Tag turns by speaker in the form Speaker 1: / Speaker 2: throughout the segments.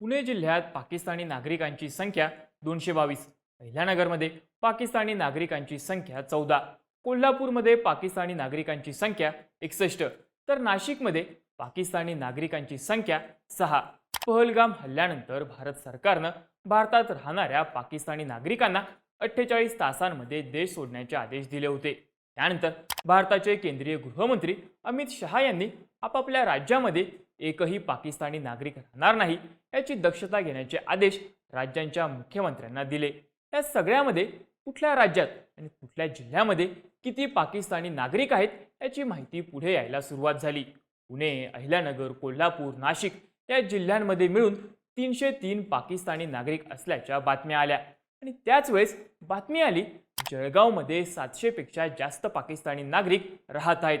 Speaker 1: पुणे जिल्ह्यात पाकिस्तानी नागरिकांची संख्या दोनशे बावीस अहिल्यानगरमध्ये पाकिस्तानी नागरिकांची संख्या चौदा. कोल्हापूरमध्ये पाकिस्तानी नागरिकांची संख्या एकसष्ट. तर नाशिकमध्ये पाकिस्तानी नागरिकांची संख्या सहा. पहलगाम हल्ल्यानंतर भारत सरकारनं भारतात राहणाऱ्या पाकिस्तानी नागरिकांना अठ्ठेचाळीस तासांमध्ये देश सोडण्याचे आदेश दिले होते. त्यानंतर भारताचे केंद्रीय गृहमंत्री अमित शहा यांनी आपापल्या राज्यामध्ये एकही पाकिस्तानी नागरिक राहणार नाही याची दक्षता घेण्याचे आदेश राज्यांच्या मुख्यमंत्र्यांना दिले. या सगळ्यामध्ये कुठल्या राज्यात आणि कुठल्या जिल्ह्यामध्ये किती पाकिस्तानी नागरिक आहेत याची माहिती पुढे यायला सुरुवात झाली. पुणे अहिल्यानगर कोल्हापूर नाशिक या जिल्ह्यांमध्ये मिळून तीनशे तीन पाकिस्तानी नागरिक असल्याच्या बातम्या आल्या. आणि त्याच वेळेस बातमी आली जळगावमध्ये सातशेपेक्षा जास्त पाकिस्तानी नागरिक राहत आहेत.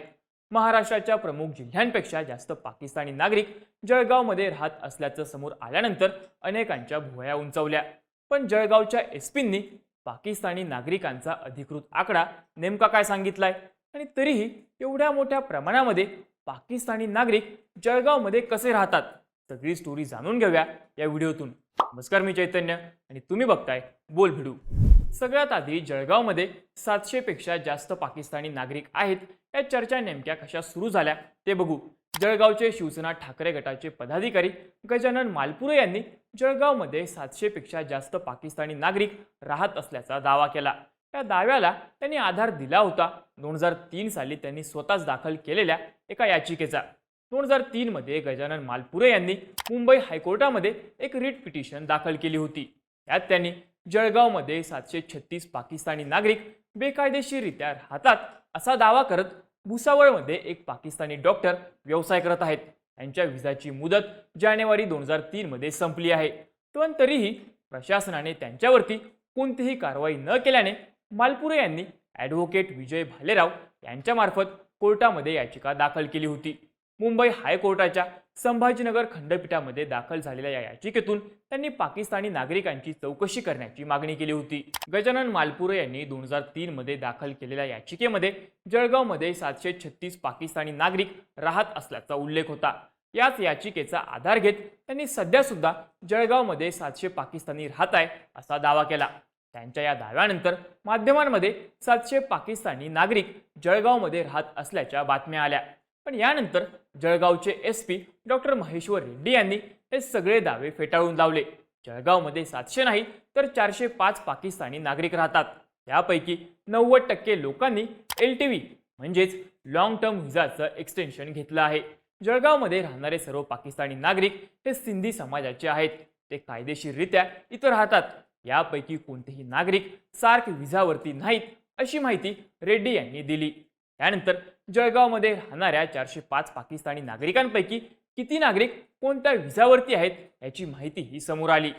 Speaker 1: महाराष्ट्राच्या प्रमुख जिल्ह्यांपेक्षा जास्त पाकिस्तानी नागरिक जळगावमध्ये राहत असल्याचं समोर आल्यानंतर अनेकांच्या भुवया उंचावल्या. पण जळगावच्या एसपींनी पाकिस्तानी नागरिकांचा अधिकृत आकडा नेमका काय सांगितलाय? आणि तरीही एवढ्या मोठ्या प्रमाणामध्ये पाकिस्तानी नागरिक जळगावमध्ये कसे राहतात? सगळी स्टोरी जाणून घेऊया या व्हिडिओतून. नमस्कार मी चैतन्य आणि तुम्ही बघताय बोल भिडू सगळ्यात आधी जळगावमध्ये सातशे पेक्षा जास्त पाकिस्तानी नागरिक आहेत या चर्चा नेमक्या कशा सुरू झाल्या ते बघू. जळगावचे शिवसेना ठाकरे गटाचे पदाधिकारी गजानन मालपुरे यांनी जळगावमध्ये सातशेपेक्षा जास्त पाकिस्तानी नागरिक राहत असल्याचा दावा केला. या दाव्याला त्यांनी आधार दिला होता. दोन हजार तीन साली त्यांनी स्वतःच दाखल केलेल्या एका याचिकेचा. दोन हजार तीन मध्ये गजानन मालपुरे यांनी मुंबई हायकोर्टामध्ये एक रिट पिटिशन दाखल केली होती. त्यात त्यांनी जळगावमध्ये सातशे छत्तीस पाकिस्तानी नागरिक बेकायदेशीररित्या राहतात असा दावा करत भुसावळमध्ये एक पाकिस्तानी डॉक्टर व्यवसाय करत आहेत. त्यांच्या विजाची मुदत जानेवारी दोन हजार तीनमध्ये संपली आहे. पण तरीही प्रशासनाने त्यांच्यावरती कोणतीही कारवाई न केल्याने मालपुरे यांनी ॲडव्होकेट विजय भालेराव यांच्यामार्फत कोर्टामध्ये याचिका दाखल केली होती. मुंबई हायकोर्टाच्या संभाजीनगर खंडपीठामध्ये दाखल झालेल्या या याचिकेतून त्यांनी पाकिस्तानी नागरिकांची चौकशी करण्याची मागणी केली होती. गजानन मालपुरे यांनी दोन हजार तीन मध्ये दाखल केलेल्या याचिकेमध्ये जळगावमध्ये सातशे छत्तीस पाकिस्तानी नागरिक राहत असल्याचा उल्लेख होता. याच याचिकेचा आधार घेत त्यांनी सध्या सुद्धा जळगावमध्ये सातशे पाकिस्तानी राहत आहे असा दावा केला. त्यांच्या या दाव्यानंतर माध्यमांमध्ये सातशे पाकिस्तानी नागरिक जळगावमध्ये राहत असल्याच्या बातम्या आल्या. पण यानंतर जळगावचे S P doctor Maheshwar Reddy यांनी हे सगळे दावे फेटाळून लावले. जळगावमध्ये सातशे नाही तर चारशे पाच पाकिस्तानी नागरिक राहतात. त्यापैकी नव्वद टक्के लोकांनी एल टी व्ही म्हणजेच लॉंग टर्म व्हिजाचं एक्सटेन्शन घेतलं आहे. जळगावमध्ये राहणारे सर्व पाकिस्तानी नागरिक हे सिंधी समाजाचे आहेत. ते कायदेशीररित्या इथं राहतात. यापैकी कोणतेही नागरिक सार्क व्हिजावरती नाहीत अशी माहिती रेड्डी यांनी दिली. त्यानंतर जळगावमध्ये राहणाऱ्या चारशे पाच पाकिस्तानी नागरिकांपैकी किती नागरिक कोणत्या व्हिसावरती आहेत याची माहिती ही समोर आली.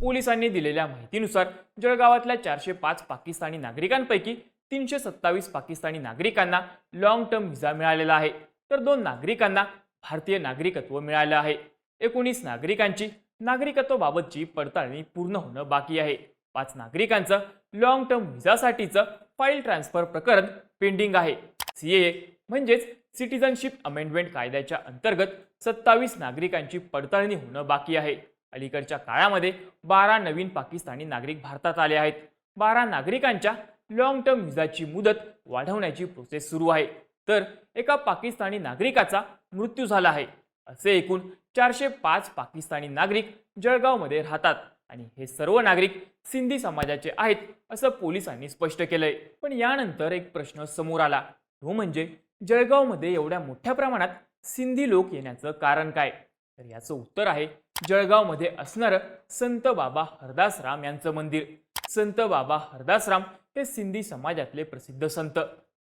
Speaker 1: पोलिसांनी दिलेल्या माहितीनुसार जळगावातल्या चारशे पाच पाकिस्तानी नागरिकांपैकी तीनशे सत्तावीस पाकिस्तानी नागरिकांना लॉंग टर्म व्हिसा मिळालेला आहे. तर दोन नागरिकांना भारतीय नागरिकत्व मिळालं आहे. एकोणीस नागरिकांची नागरिकत्वाबाबतची पडताळणी पूर्ण होणं बाकी आहे. पाच नागरिकांचं लॉंग टर्म व्हिसासाठीचं फाईल ट्रान्सफर प्रकरण पेंडिंग आहे. सीए म्हणजेच सिटिझनशिप अमेंडमेंट कायद्याच्या अंतर्गत सत्तावीस नागरिकांची पडताळणी होणं बाकी आहे. अलीकडच्या काळामध्ये बारा नवीन पाकिस्तानी नागरिक भारतात आले आहेत. बारा नागरिकांच्या लॉंग टर्म व्हिजाची मुदत वाढवण्याची प्रोसेस सुरू आहे. तर एका पाकिस्तानी नागरिकाचा मृत्यू झाला आहे. असे एकूण चारशे पाच पाकिस्तानी नागरिक जळगावमध्ये राहतात आणि हे सर्व नागरिक सिंधी समाजाचे आहेत असं पोलिसांनी स्पष्ट केलंय. पण यानंतर एक प्रश्न समोर आला. तो म्हणजे जळगावमध्ये एवढ्या मोठ्या प्रमाणात सिंधी लोक येण्याचं कारण काय? तर याचं उत्तर आहे जळगावमध्ये असणारं संत बाबा हरदासराम यांचं मंदिर. संत बाबा हरदासराम हे सिंधी समाजातले प्रसिद्ध संत.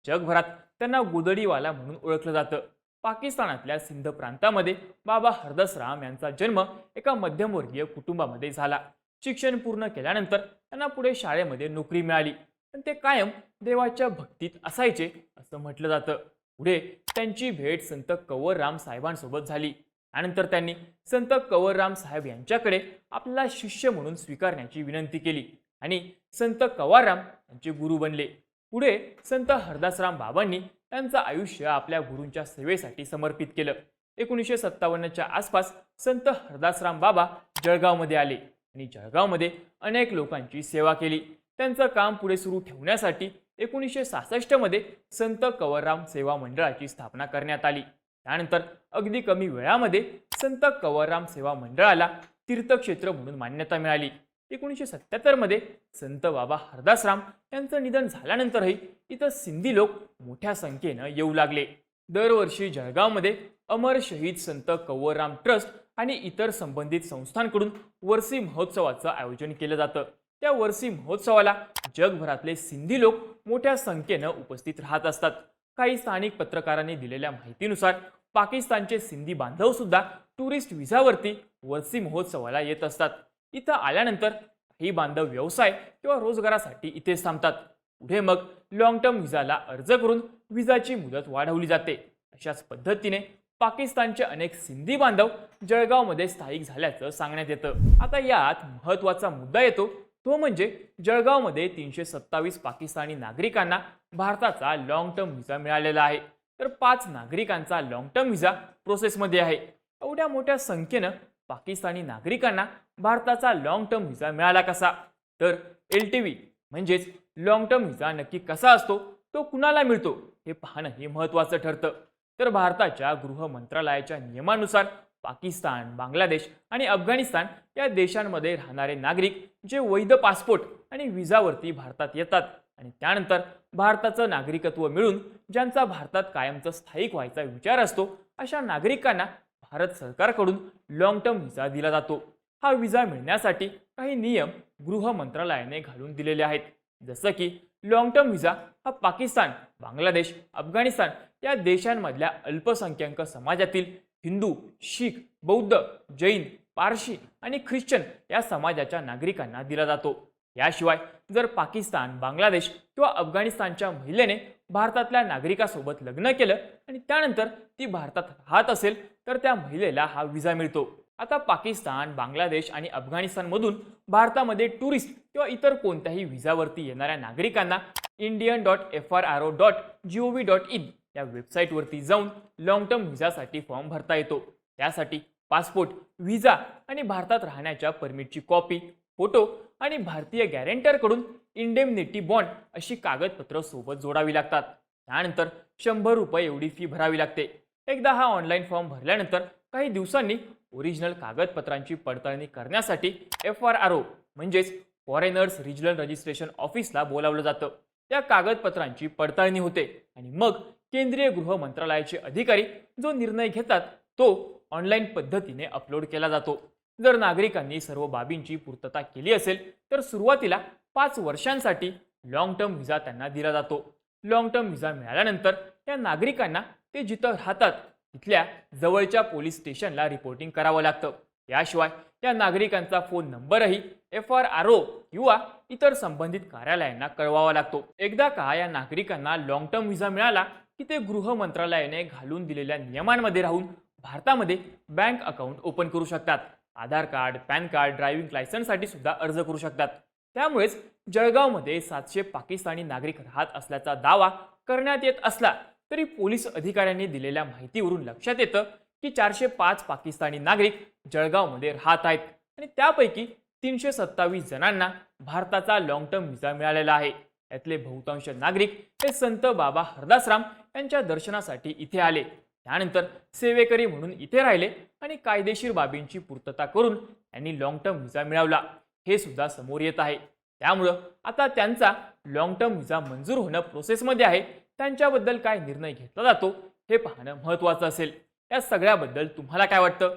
Speaker 1: जगभरात त्यांना गोदडीवाला म्हणून ओळखलं जातं. पाकिस्तानातल्या सिंध प्रांतामध्ये बाबा हरदासराम यांचा जन्म एका मध्यमवर्गीय कुटुंबामध्ये झाला. शिक्षण पूर्ण केल्यानंतर त्यांना पुढे शाळेमध्ये नोकरी मिळाली. पण ते कायम देवाच्या भक्तीत असायचे असं म्हटलं जातं. पुढे त्यांची भेट संत कवरराम साहेबांसोबत झाली. त्यानंतर त्यांनी संत कंवरराम साहेब यांच्याकडे आपला शिष्य म्हणून स्वीकारण्याची विनंती केली आणि संत कंवरराम यांचे गुरु बनले. पुढे संत हरदासराम बाबांनी त्यांचं आयुष्य आपल्या गुरूंच्या सेवेसाठी समर्पित केलं. एकोणीसशे सत्तावन्नच्या आसपास संत हरदासराम बाबा जळगावमध्ये आले आणि जळगावमध्ये अनेक लोकांची सेवा केली. त्यांचं काम पुढे सुरू ठेवण्यासाठी एकोणीसशे सहासष्टमध्ये संत कवरराम सेवा मंडळाची स्थापना करण्यात आली. त्यानंतर अगदी कमी वेळामध्ये संत कवरराम सेवा मंडळाला तीर्थक्षेत्र म्हणून मान्यता मिळाली. एकोणीसशे सत्याहत्तरमध्ये संत बाबा हरदासराम यांचं निधन झाल्यानंतरही इथं सिंधी लोक मोठ्या संख्येनं येऊ लागले. दरवर्षी जळगावमध्ये अमर शहीद संत कवरराम ट्रस्ट आणि इतर संबंधित संस्थांकडून वर्सी महोत्सवाचं आयोजन केलं जातं. त्या वर्सी महोत्सवाला जगभरातले सिंधी लोक मोठ्या संख्येनं उपस्थित राहत असतात. काही स्थानिक पत्रकारांनी दिलेल्या माहितीनुसार पाकिस्तानचे सिंधी बांधव सुद्धा टुरिस्ट व्हिसावरती वर्सी महोत्सवाला येत असतात. इथं आल्यानंतर काही बांधव व्यवसाय किंवा रोजगारासाठी इथेच थांबतात. पुढे मग लॉंग टर्म व्हिसाला अर्ज करून व्हिसाची मुदत वाढवली जाते. अशाच पद्धतीने पाकिस्तानचे अनेक सिंधी बांधव जळगावमध्ये स्थायिक झाल्याचं सांगण्यात येतं. आता यात महत्त्वाचा मुद्दा येतो तो म्हणजे जळगावमध्ये तीनशे सत्तावीस पाकिस्तानी नागरिकांना भारताचा लॉंग टर्म व्हिसा मिळालेला आहे. तर पाच नागरिकांचा लॉंग टर्म व्हिसा प्रोसेसमध्ये आहे. एवढ्या मोठ्या संख्येनं पाकिस्तानी नागरिकांना भारताचा लॉंग टर्म व्हिसा मिळाला कसा? तर एल टी व्ही म्हणजेच लॉंग टर्म व्हिसा नक्की कसा असतो? तो कुणाला मिळतो? हे पाहणं हे महत्त्वाचं ठरतं. तर भारताच्या गृह मंत्रालयाच्या नियमानुसार पाकिस्तान बांगलादेश आणि अफगाणिस्तान या देशांमध्ये राहणारे नागरिक जे वैध पासपोर्ट आणि व्हिसावरती भारतात येतात. आणि त्यानंतर भारताचं नागरिकत्व मिळून ज्यांचा भारतात कायमचा स्थायिक व्हायचा विचार असतो अशा नागरिकांना भारत सरकारकडून लॉंग टर्म व्हिसा दिला जातो. हा व्हिसा मिळण्यासाठी काही नियम गृह मंत्रालयाने घालून दिलेले आहेत. जसं की लॉंग टर्म व्हिसा हा पाकिस्तान बांगलादेश अफगाणिस्तान या देशांमधल्या अल्पसंख्याक समाजातील हिंदू शीख बौद्ध जैन पारशी आणि ख्रिश्चन या समाजाच्या नागरिकांना दिला जातो. याशिवाय जर पाकिस्तान बांगलादेश किंवा अफगाणिस्तानच्या महिलेने भारतातल्या नागरिकासोबत लग्न केलं आणि त्यानंतर ती भारतात राहत असेल तर त्या महिलेला हा व्हिसा मिळतो. आता पाकिस्तान बांगलादेश आणि अफगाणिस्तानमधून भारतामध्ये टुरिस्ट किंवा इतर कोणत्याही व्हिसावरती येणाऱ्या नागरिकांना Indian dot F R R O dot G O V dot in या वेबसाईटवरती जाऊन लॉंग टर्म व्हिजासाठी फॉर्म भरता येतो. त्यासाठी पासपोर्ट व्हिजा आणि भारतात राहण्याच्या परमिटची कॉपी फोटो आणि भारतीय गॅरेंटरकडून इंडेमनिटी बॉन्ड अशी कागदपत्र सोबत जोडावी लागतात. त्यानंतर शंभर रुपये एवढी फी भरावी लागते. एकदा हा ऑनलाईन फॉर्म भरल्यानंतर काही दिवसांनी ओरिजिनल कागदपत्रांची पडताळणी करण्यासाठी एफ आर आर ओ म्हणजेच फॉरेनर्स रिजनल रजिस्ट्रेशन ऑफिसला बोलावलं जातं. त्या कागदपत्रांची पडताळणी होते आणि मग केंद्रीय गृह मंत्रालयाचे अधिकारी जो निर्णय घेतात तो ऑनलाईन पद्धतीने अपलोड केला जातो. जर नागरिकांनी सर्व बाबींची पूर्तता केली असेल तर सुरुवातीला पाच वर्षांसाठी लॉंग टर्म व्हिसा त्यांना दिला जातो. लॉंग टर्म व्हिसा मिळाल्यानंतर त्या नागरिकांना ते जिथं राहतात तिथल्या जवळच्या पोलीस स्टेशनला रिपोर्टिंग करावं लागतं. याशिवाय त्या नागरिकांचा फोन नंबरही एफ आर आर ओ किंवा इतर संबंधित कार्यालयांना कळवावा लागतो. एकदा का या नागरिकांना लॉंग टर्म व्हिसा मिळाला की ते गृह मंत्रालयाने घालून दिलेल्या नियमांमध्ये राहून भारतामध्ये बँक अकाउंट ओपन करू शकतात. Aadhaar card PAN card driving लायसन्ससाठी सुद्धा अर्ज करू शकतात. त्यामुळेच जळगावमध्ये सातशे पाकिस्तानी नागरिक राहत असल्याचा दावा करण्यात येत असला तरी पोलीस अधिकाऱ्यांनी दिलेल्या माहितीवरून लक्षात येतं की चारशे पाच पाकिस्तानी नागरिक जळगावमध्ये राहत आहेत. आणि त्यापैकी तीनशे सत्तावीस जणांना भारताचा लॉंग टर्म व्हिसा मिळालेला आहे. यातले बहुतांश नागरिक हे संत बाबा हरदासराम यांच्या दर्शनासाठी इथे आले. त्यानंतर सेवेकरी म्हणून इथे राहिले आणि कायदेशीर बाबींची पूर्तता करून यांनी लॉंग टर्म व्हिसा मिळवला. हे सुद्धा समोर येत आहे. त्यामुळं आता त्यांचा लॉंग टर्म व्हिसा मंजूर होणं प्रोसेसमध्ये आहे. त्यांच्याबद्दल काय निर्णय घेतला जातो हे पाहणं महत्त्वाचं असेल. या सगळ्याबद्दल तुम्हाला काय वाटतं?